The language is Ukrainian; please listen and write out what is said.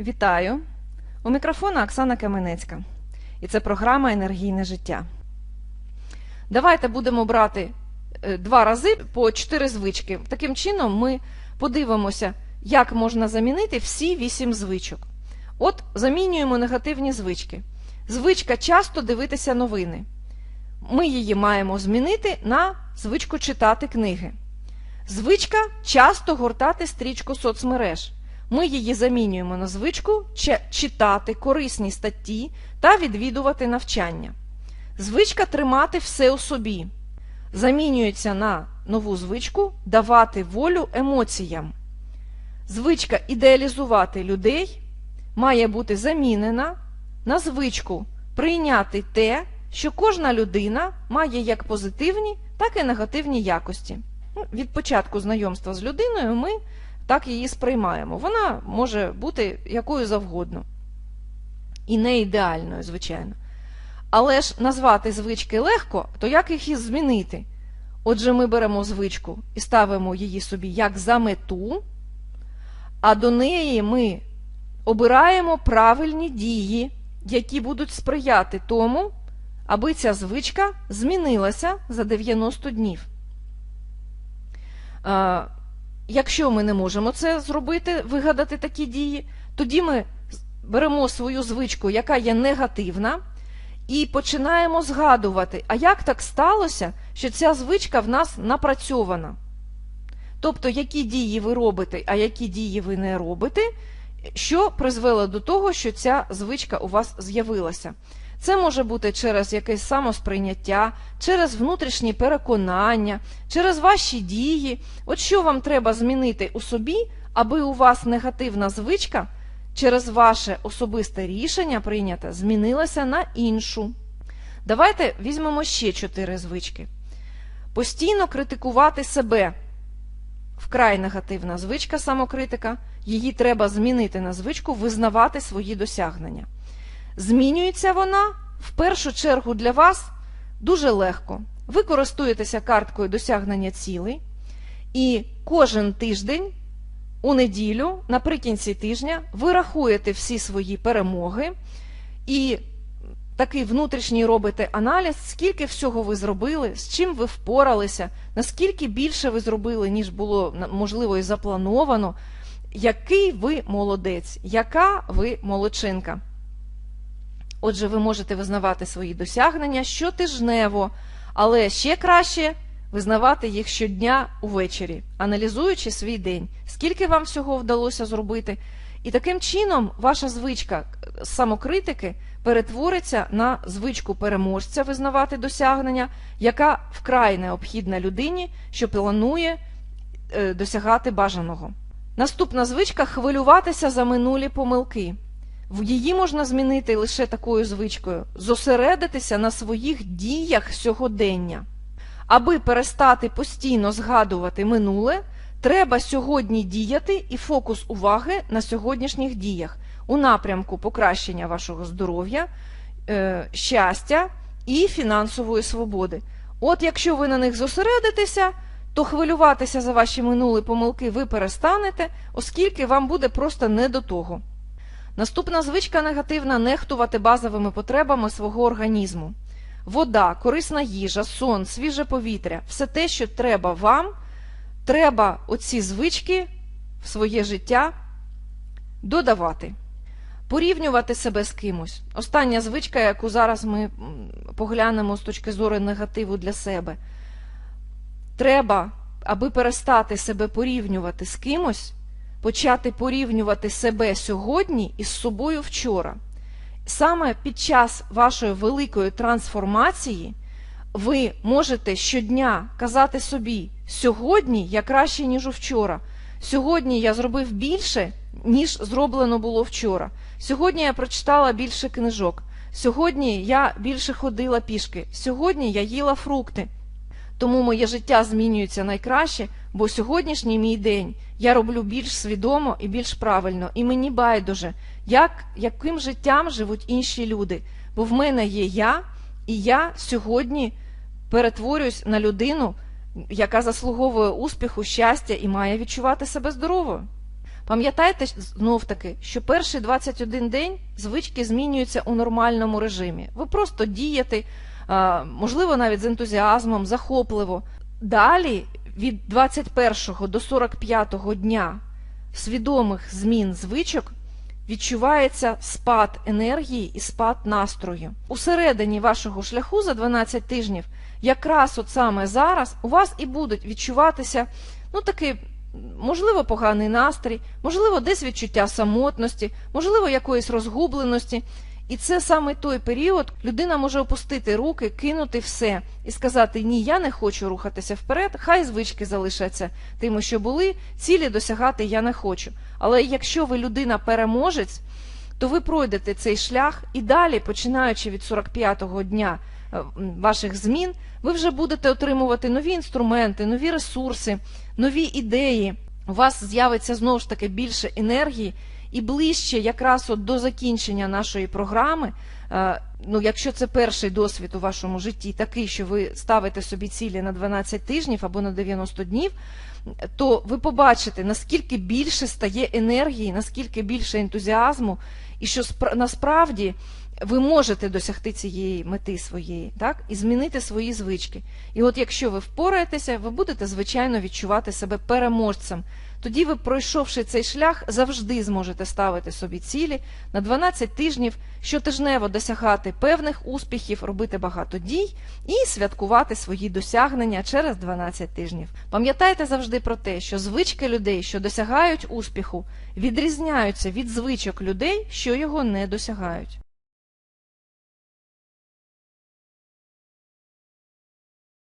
Вітаю! У мікрофона Оксана Каменецька. І це програма Енергійне життя. Давайте будемо брати е, два рази по чотири звички. Таким чином, ми подивимося, як можна замінити всі вісім звичок. От замінюємо негативні звички. Звичка часто дивитися новини. Ми її маємо змінити на звичку читати книги. Звичка часто гортати стрічку соцмереж. Ми її замінюємо на звичку читати корисні статті та відвідувати навчання. Звичка тримати все у собі. Замінюється на нову звичку давати волю емоціям. Звичка ідеалізувати людей має бути замінена на звичку прийняти те, що кожна людина має як позитивні, так і негативні якості. Ну, від початку знайомства з людиною ми так її сприймаємо. Вона може бути якою завгодно. І не ідеальною, звичайно. Але ж назвати звички легко, то як їх і змінити? Отже, ми беремо звичку і ставимо її собі як за мету, а до неї ми обираємо правильні дії, які будуть сприяти тому, аби ця звичка змінилася за 90 днів. Якщо ми не можемо це зробити, вигадати такі дії, тоді ми беремо свою звичку, яка є негативна, і починаємо згадувати, а як так сталося, що ця звичка в нас напрацьована. Тобто, які дії ви робите, а які дії ви не робите, що призвело до того, що ця звичка у вас з'явилася. Це може бути через якесь самосприйняття, через внутрішні переконання, через ваші дії. От що вам треба змінити у собі, аби у вас негативна звичка через ваше особисте рішення прийнята змінилася на іншу. Давайте візьмемо ще чотири звички. Постійно критикувати себе. Вкрай негативна звичка самокритика, її треба змінити на звичку визнавати свої досягнення. Змінюється вона в першу чергу для вас дуже легко. Ви користуєтеся карткою досягнення цілей, і кожен тиждень у неділю, наприкінці тижня, ви рахуєте всі свої перемоги і такий внутрішній робите аналіз, скільки всього ви зробили, з чим ви впоралися, наскільки більше ви зробили, ніж було можливо і заплановано, який ви молодець, яка ви молодчинка. Отже, ви можете визнавати свої досягнення щотижнево, але ще краще визнавати їх щодня увечері, аналізуючи свій день, скільки вам всього вдалося зробити. І таким чином ваша звичка самокритики перетвориться на звичку переможця визнавати досягнення, яка вкрай необхідна людині, що планує е, досягати бажаного. Наступна звичка хвилюватися за минулі помилки. Її можна змінити лише такою звичкою зосередитися на своїх діях сьогодення. Аби перестати постійно згадувати минуле, треба сьогодні діяти і фокус уваги на сьогоднішніх діях у напрямку покращення вашого здоров'я, е, щастя і фінансової свободи. От якщо ви на них зосередитеся, то хвилюватися за ваші минулі помилки ви перестанете, оскільки вам буде просто не до того. Наступна звичка негативна нехтувати базовими потребами свого організму. Вода, корисна їжа, сон, свіже повітря все те, що треба вам, треба оці звички в своє життя додавати. Порівнювати себе з кимось. Остання звичка, яку зараз ми поглянемо з точки зору негативу для себе. Треба, аби перестати себе порівнювати з кимось, почати порівнювати себе сьогодні із собою вчора. Саме під час вашої великої трансформації ви можете щодня казати собі, сьогодні я краще, ніж вчора. Сьогодні я зробив більше, ніж зроблено було вчора. Сьогодні я прочитала більше книжок. Сьогодні я більше ходила пішки. Сьогодні я їла фрукти. Тому моє життя змінюється найкраще, бо сьогоднішній мій день я роблю більш свідомо і більш правильно, і мені байдуже, як, яким життям живуть інші люди. Бо в мене є я, і я сьогодні перетворююсь на людину, яка заслуговує успіху, щастя і має відчувати себе здоровою. Пам'ятайте знов таки, що перший 21 день звички змінюються у нормальному режимі. Ви просто дієте, можливо, навіть з ентузіазмом, захопливо. Далі від 21 до 45 дня свідомих змін звичок відчувається спад енергії і спад настрою. Усередині вашого шляху за 12 тижнів, якраз от саме зараз, у вас і будуть відчуватися ну такий, можливо, поганий настрій, можливо, десь відчуття самотності, можливо, якоїсь розгубленості. І це саме той період, людина може опустити руки, кинути все і сказати: Ні, я не хочу рухатися вперед, хай звички залишаться тими, що були, цілі досягати я не хочу. Але якщо ви людина переможець, то ви пройдете цей шлях і далі, починаючи від 45-го дня е, ваших змін, ви вже будете отримувати нові інструменти, нові ресурси, нові ідеї. У вас з'явиться знову ж таки більше енергії і ближче якраз от до закінчення нашої програми. е, Ну, якщо це перший досвід у вашому житті, такий, що ви ставите собі цілі на 12 тижнів або на 90 днів, то ви побачите, наскільки більше стає енергії, наскільки більше ентузіазму, і що спра- насправді ви можете досягти цієї мети своєї, так, і змінити свої звички. І от якщо ви впораєтеся, ви будете звичайно відчувати себе переможцем. Тоді ви, пройшовши цей шлях, завжди зможете ставити собі цілі на 12 тижнів, щотижнево досягати певних успіхів, робити багато дій і святкувати свої досягнення через 12 тижнів. Пам'ятайте завжди про те, що звички людей, що досягають успіху, відрізняються від звичок людей, що його не досягають.